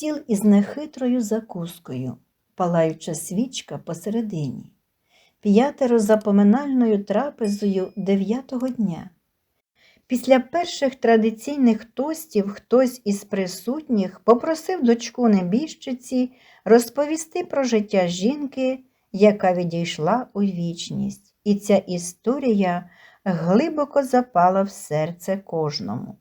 стіл із нехитрою закускою, палаюча свічка посередині, п'ятеро за поминальною трапезою дев'ятого дня. Після перших традиційних тостів хтось із присутніх попросив дочку небіжчиці розповісти про життя жінки, яка відійшла у вічність, і ця історія глибоко запала в серце кожному.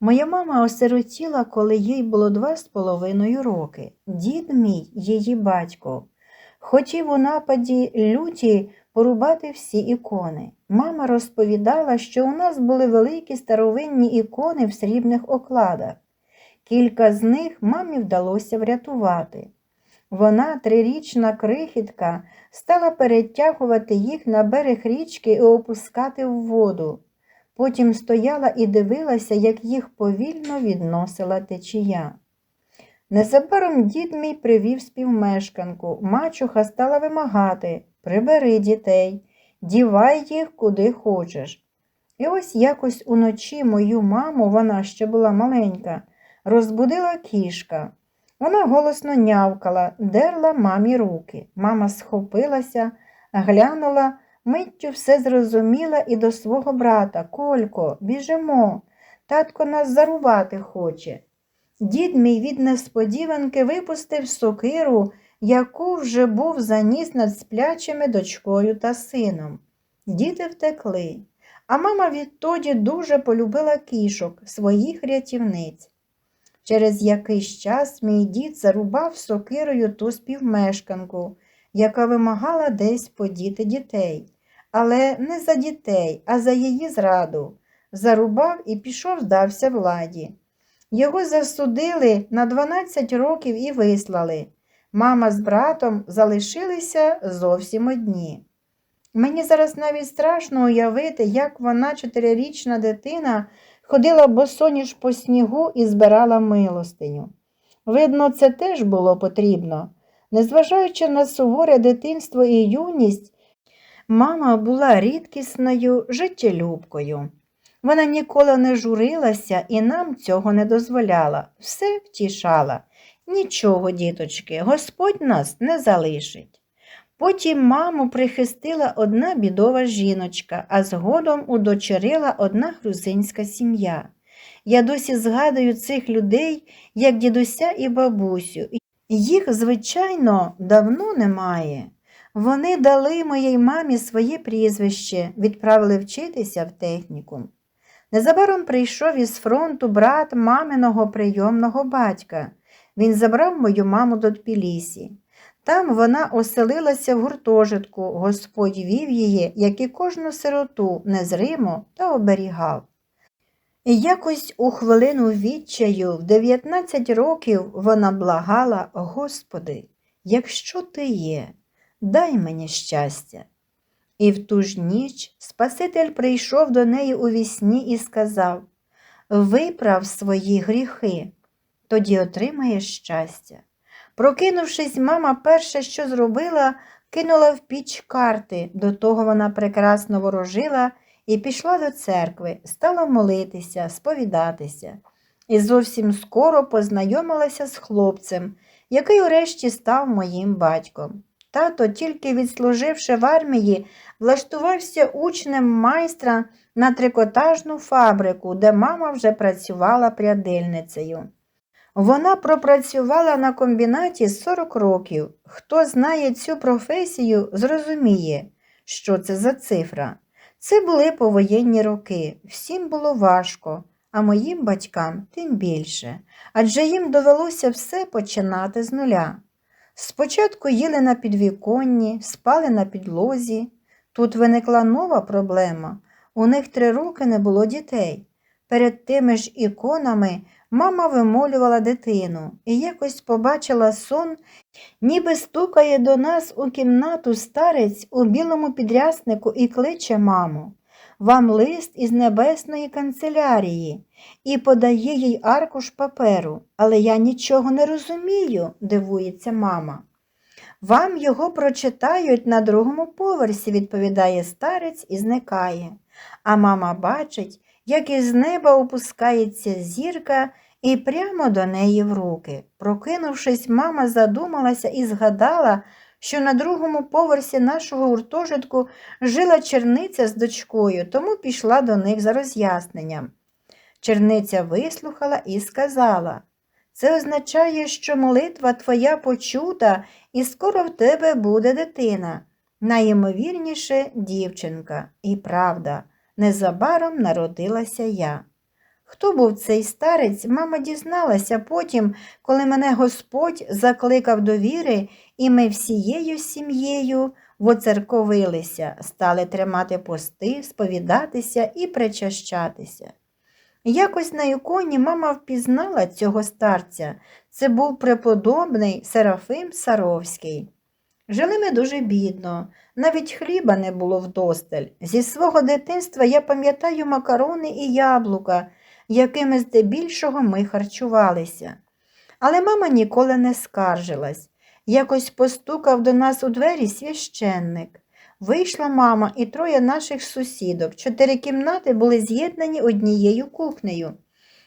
Моя мама осиротіла, коли їй було два з половиною роки. Дід мій, її батько, хотів у нападі люті порубати всі ікони. Мама розповідала, що у нас були великі старовинні ікони в срібних окладах. Кілька з них мамі вдалося врятувати. Вона, трирічна крихітка, стала перетягувати їх на берег річки і опускати в воду. Потім стояла і дивилася, як їх повільно відносила течія. Незабаром дід мій привів співмешканку. Мачуха стала вимагати прибери дітей, дівай їх куди хочеш. І ось якось уночі мою маму, вона ще була маленька, розбудила кішка. Вона голосно нявкала, дерла мамі руки. Мама схопилася, глянула, миттю все зрозуміла і до свого брата Колько, біжимо. Татко нас зарубати хоче. Дід мій від несподіванки випустив сокиру, яку вже був заніс над сплячими дочкою та сином. Діти втекли, а мама відтоді дуже полюбила кішок, своїх рятівниць. Через якийсь час мій дід зарубав сокирою ту співмешканку, яка вимагала десь подіти дітей, але не за дітей, а за її зраду. Зарубав і пішов, здався владі. Його засудили на 12 років і вислали. Мама з братом залишилися зовсім одні. Мені зараз навіть страшно уявити, як вона, чотирирічна дитина, ходила босоніж по снігу і збирала милостиню. Видно, це теж було потрібно. Незважаючи на суворе дитинство і юність, мама була рідкісною життєлюбкою. Вона ніколи не журилася і нам цього не дозволяла, все втішала. Нічого, діточки, Господь нас не залишить. Потім маму прихистила одна бідова жіночка, а згодом удочерила одна грузинська сім'я. Я досі згадую цих людей, як дідуся і бабусю. Їх, звичайно, давно немає. Вони дали моїй мамі своє прізвище, відправили вчитися в технікум. Незабаром прийшов із фронту брат маминого прийомного батька. Він забрав мою маму до Тбілісі. Там вона оселилася в гуртожитку, Господь вів її, як і кожну сироту, незримо та оберігав. І якось у хвилину відчаю, в 19 років вона благала, Господи, якщо ти є, дай мені щастя. І в ту ж ніч Спаситель прийшов до неї у вісні і сказав Виправ свої гріхи, тоді отримаєш щастя. Прокинувшись, мама перше, що зробила, кинула в піч карти. До того вона прекрасно ворожила і пішла до церкви, стала молитися, сповідатися. І зовсім скоро познайомилася з хлопцем, який урешті став моїм батьком. Тато, тільки відслуживши в армії, влаштувався учнем майстра на трикотажну фабрику, де мама вже працювала прядильницею. Вона пропрацювала на комбінаті 40 років. Хто знає цю професію, зрозуміє, що це за цифра. Це були повоєнні роки. Всім було важко, а моїм батькам тим більше, адже їм довелося все починати з нуля. Спочатку їли на підвіконні, спали на підлозі. Тут виникла нова проблема. У них три роки не було дітей. Перед тими ж іконами мама вимолювала дитину і якось побачила сон, ніби стукає до нас у кімнату старець у білому підряснику і кличе маму. Вам лист із небесної канцелярії і подає їй аркуш паперу, але я нічого не розумію, дивується мама. Вам його прочитають на другому поверсі, відповідає старець і зникає. А мама бачить, як із неба опускається зірка і прямо до неї в руки. Прокинувшись, мама задумалася і згадала, що на другому поверсі нашого гуртожитку жила черниця з дочкою, тому пішла до них за роз'ясненням. Черниця вислухала і сказала це означає, що молитва твоя почута, і скоро в тебе буде дитина. Найімовірніше дівчинка. І правда, незабаром народилася я. Хто був цей старець, мама дізналася потім, коли мене Господь закликав до віри, і ми всією сім'єю воцерковилися, стали тримати пости, сповідатися і причащатися. Якось на іконі мама впізнала цього старця. Це був преподобний Серафим Саровський. Жили ми дуже бідно, навіть хліба не було вдосталь. Зі свого дитинства я пам'ятаю макарони і яблука, якими здебільшого ми харчувалися. Але мама ніколи не скаржилась. Якось постукав до нас у двері священник. Вийшла мама і троє наших сусідок. Чотири кімнати були з'єднані однією кухнею.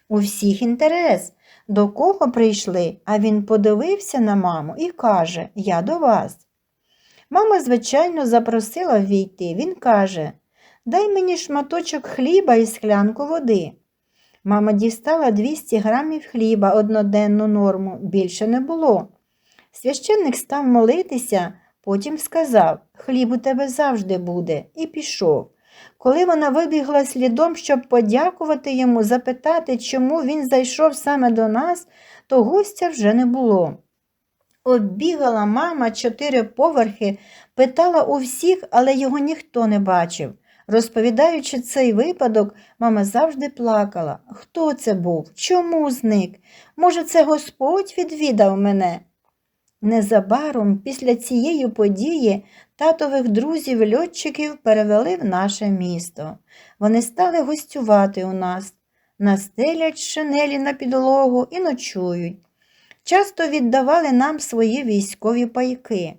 У всіх інтерес. До кого прийшли? А він подивився на маму і каже Я до вас. Мама, звичайно, запросила ввійти. Він каже Дай мені шматочок хліба і склянку води. Мама дістала 200 грамів хліба одноденну норму, більше не було. Священник став молитися, потім сказав Хліб у тебе завжди буде, і пішов. Коли вона вибігла слідом, щоб подякувати йому, запитати, чому він зайшов саме до нас, то гостя вже не було. Оббігала мама чотири поверхи, питала у всіх, але його ніхто не бачив. Розповідаючи цей випадок, мама завжди плакала. Хто це був? Чому зник? Може, це Господь відвідав мене? Незабаром після цієї події татових друзів льотчиків перевели в наше місто. Вони стали гостювати у нас, настелять шинелі на підлогу і ночують. Часто віддавали нам свої військові пайки.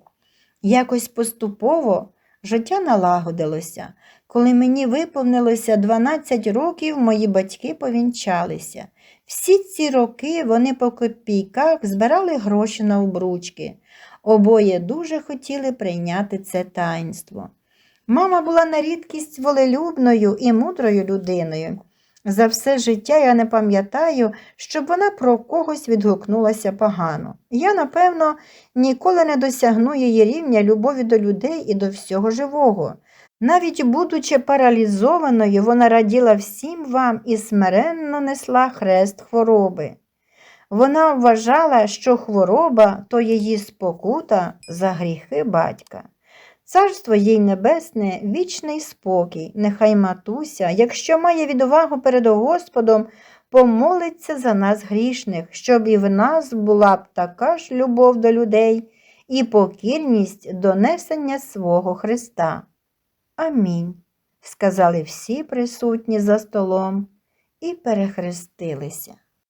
Якось поступово життя налагодилося. Коли мені виповнилося 12 років, мої батьки повінчалися. Всі ці роки вони по копійках збирали гроші на обручки. Обоє дуже хотіли прийняти це таїнство. Мама була на рідкість волелюбною і мудрою людиною. За все життя я не пам'ятаю, щоб вона про когось відгукнулася погано. Я, напевно, ніколи не досягну її рівня любові до людей і до всього живого. Навіть будучи паралізованою, вона раділа всім вам і смиренно несла хрест хвороби. Вона вважала, що хвороба то її спокута за гріхи батька. Царство їй небесне, вічний спокій, нехай матуся, якщо має відвагу перед Господом, помолиться за нас грішних, щоб і в нас була б така ж любов до людей і покірність до несення свого Христа. Амінь, сказали всі присутні за столом і перехрестилися.